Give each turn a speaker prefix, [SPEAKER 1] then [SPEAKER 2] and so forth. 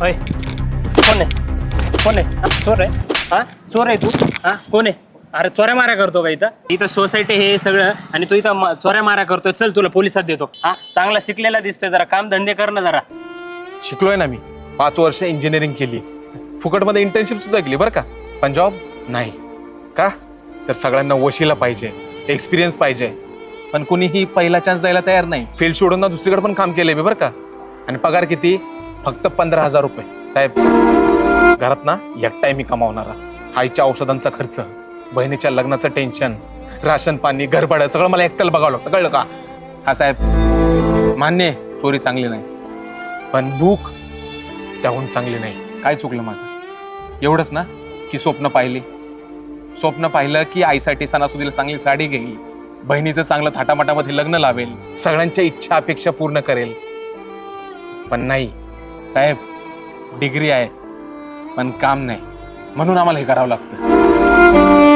[SPEAKER 1] होय कोण आहे? कोण आहे? हा, चोर आहे. हा? चोर आहे तू? हा कोण आहे? अरे चोऱ्या माऱ्या करतो का इथं? इथं सोसायटी हे सगळं आणि तू इथं चोऱ्या माऱ्या करतोय. चल तुला पोलिसात देतो. हा? चांगला शिकलेला दिसतोय जरा. काम धंदे कर ना जरा.
[SPEAKER 2] शिकलोय ना मी. पाच वर्ष इंजिनिअरिंग केली. फुकटमध्ये इंटर्नशिप सुद्धा केली बरं का? पण जॉब नाही. का? तर सगळ्यांना वशीला पाहिजे एक्सपिरियन्स पाहिजे. पण कुणीही पहिला चान्स द्यायला तयार नाही. फील्ड सोडून ना दुसरीकडे पण काम केलंय मी बरं का? आणि पगार किती? फक्त पंधरा हजार रुपये. साहेब घरात ना एकटाय मी कमावणारा आईच्या औषधांचा खर्च बहिणीच्या लग्नाचं टेन्शन राशन पाणी घरभाडं सगळं मला एकट्याला बघावं लागतं कळलं का? हा साहेब मान्य आहे चोरी चांगली नाही. पण भूक त्याहून चांगली नाही. काय चुकलं माझं? एवढंच ना की स्वप्न पाहिली. स्वप्न पाहिलं की आईसाठी सणासुदीला चांगली साडी घेईल. बहिणीचं चांगलं थाटामाटामध्ये लग्न लावेल. सगळ्यांच्या इच्छा अपेक्षा पूर्ण करेल. पण नाही. साहेब डिग्री आहे पण काम नाही. म्हणून आम्हाला हे करावं लागतं.